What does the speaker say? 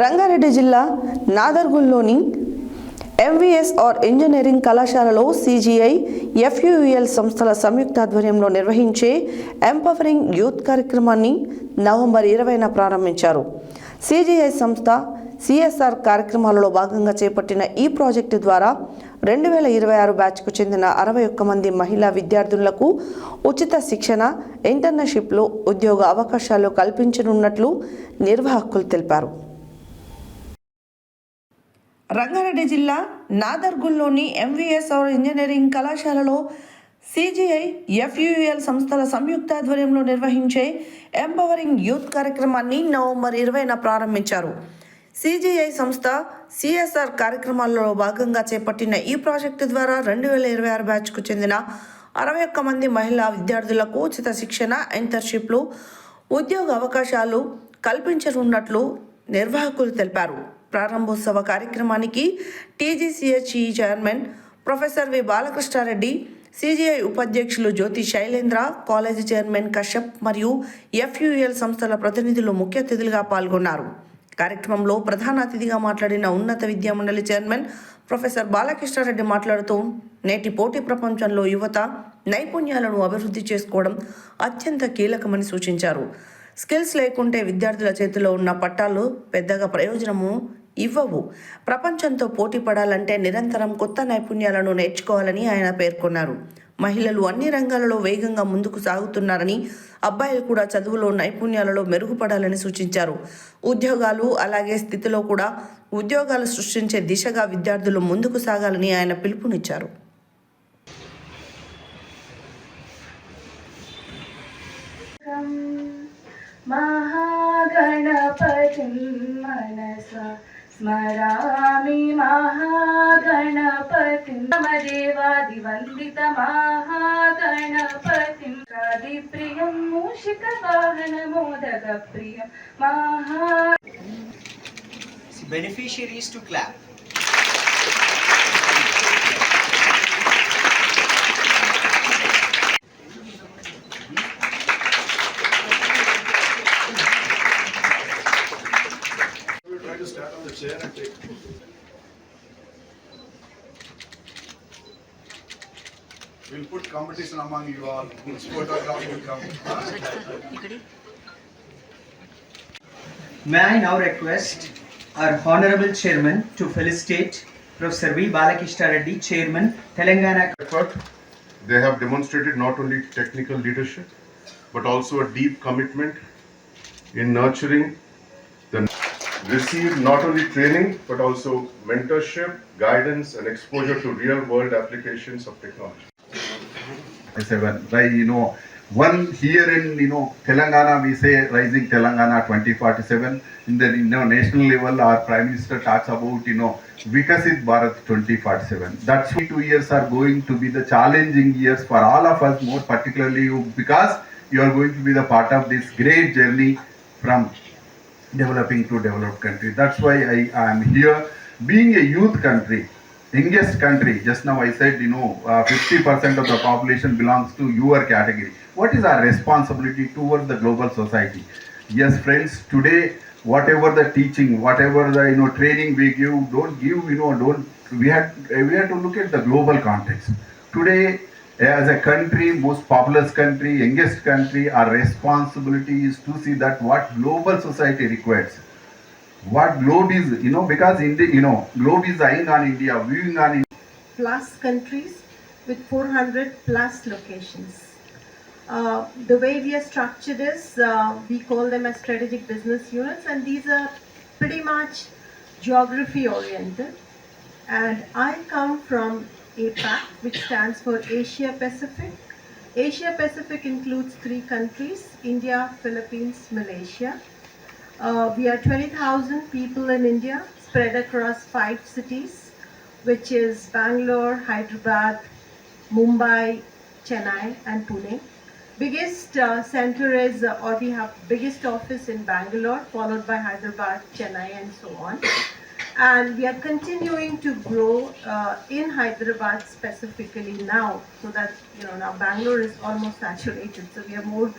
రంగారెడ్డి జిల్లా నాదర్గుల్లోని MVS R engineering కళాశాలలో సిజిఐ ఎఫ్యుఎల్ సంస్థల సంయుక్త ఆధ్వర్యంలో నిర్వహించే ఎంపవరింగ్ యూత్ కార్యక్రమాన్ని నవంబర్ ఇరవైన ప్రారంభించారు. సిజిఐ సంస్థ సిఎస్ఆర్ కార్యక్రమాలలో భాగంగా చేపట్టిన ఈ ప్రాజెక్టు ద్వారా రెండు వేల ఇరవై ఆరు బ్యాచ్కు చెందిన అరవై ఒక్క మంది మహిళా విద్యార్థులకు ఉచిత శిక్షణ ఇంటర్న్షిప్లు ఉద్యోగ అవకాశాలు కల్పించనున్నట్లు నిర్వాహకులు తెలిపారు. రంగారెడ్డి జిల్లా నాదర్గుల్లోని ఎంవీఎస్ఆర్ ఇంజనీరింగ్ కళాశాలలో సిజిఐ ఎఫ్యుఎల్ సంస్థల సంయుక్త ఆధ్వర్యంలో నిర్వహించే ఎంపవరింగ్ యూత్ కార్యక్రమాన్ని నవంబర్ ఇరవైన ప్రారంభించారు. సిజిఐ సంస్థ సిఎస్ఆర్ కార్యక్రమాల్లో భాగంగా చేపట్టిన ఈ ప్రాజెక్టు ద్వారా రెండు వేల ఇరవై ఆరు బ్యాచ్కు చెందిన అరవై ఒక్క మంది మహిళా విద్యార్థులకు ఉచిత శిక్షణ ఇంటర్న్షిప్లు ఉద్యోగ అవకాశాలు కల్పించనున్నట్లు నిర్వాహకులు తెలిపారు. ప్రారంభోత్సవ కార్యక్రమానికి TGCHE chairman professor V Balakrishna Reddy CGI ఉపాధ్యక్షులు జ్యోతి శైలేంద్ర కాలేజీ చైర్మన్ కశ్యప్ మరియు ఎఫ్యుఎల్ సంస్థల ప్రతినిధులు ముఖ్య అతిథులుగా పాల్గొన్నారు. కార్యక్రమంలో ప్రధాన అతిథిగా మాట్లాడిన ఉన్నత విద్యా మండలి చైర్మన్ ప్రొఫెసర్ బాలకృష్ణారెడ్డి మాట్లాడుతూ నేటి పోటీ ప్రపంచంలో యువత నైపుణ్యాలను అభివృద్ధి చేసుకోవడం అత్యంత కీలకమని సూచించారు. స్కిల్స్ లేకుంటే విద్యార్థుల చేతిలో ఉన్న పట్టాలు పెద్దగా ప్రయోజనము ఇవ్వవు ప్రపంచంతో పోటీ పడాలంటే నిరంతరం కొత్త నైపుణ్యాలను నేర్చుకోవాలని ఆయన పేర్కొన్నారు మహిళలు అన్ని రంగాలలో వేగంగా ముందుకు సాగుతున్నారని అబ్బాయిలు కూడా చదువులో నైపుణ్యాలలో మెరుగుపడాలని సూచించారు ఉద్యోగాలు అలాగే స్థితిలో కూడా ఉద్యోగాలు సృష్టించే దిశగా విద్యార్థులు ముందుకు సాగాలని ఆయన పిలుపునిచ్చారు महागणपतिं मनसा స్మరామి మహాగణపతి మమదేవాదివందిత మహాగణపతి కాది ప్రియం మూషిక వాహన మోదక ప్రియం మహా Beneficiaries to clap. The chair and take. We'll put competition among you all, which photograph will come. May I now request our Honorable Chairman to felicitate Professor V. Balakrishna Reddy, Chairman, Telangana effort. They have demonstrated not only technical leadership, but also a deep commitment in nurturing the received not only training, but also mentorship, guidance, and exposure to real world applications of technology. seven, right, you know, one here in, you know, Telangana, we say rising Telangana 2047. In the, you know, national level, our Prime Minister talks about, you know, Vikasit Bharat 2047. That's two years are going to be the challenging years for all of us, more particularly you, because you are going to be the part of this great journey from developing to developed country. That's why I am here. Being a youth country, youngest country, just now I said, you know, uh, 50% of the population belongs to your category. What is our responsibility towards the global society? Yes, friends, today, whatever the teaching, whatever the, you know, training we give, don't give, you know, don't, we have, we have to look at the global context. Today, as a country, most populous country, youngest country, our responsibility is to see that what global society requires. What globe is, you know, because India, you know, globe is eyeing on India, viewing on India. plus countries with 400 plus locations. Uh, the way we are structured is uh, we call them as strategic business units, and these are pretty much geography oriented. And I come from APAC, which stands for Asia Pacific. Asia Pacific includes three countries India, Philippines, Malaysia. Uh, we are 20,000 people in India, spread across five cities, which is Bangalore, Hyderabad, Mumbai, Chennai, and Pune. Biggest uh, center is, uh, or we have biggest office in Bangalore, followed by Hyderabad, Chennai, and so on. And we are continuing to grow uh, in Hyderabad specifically now, so that you know now Bangalore is almost saturated, so we are more.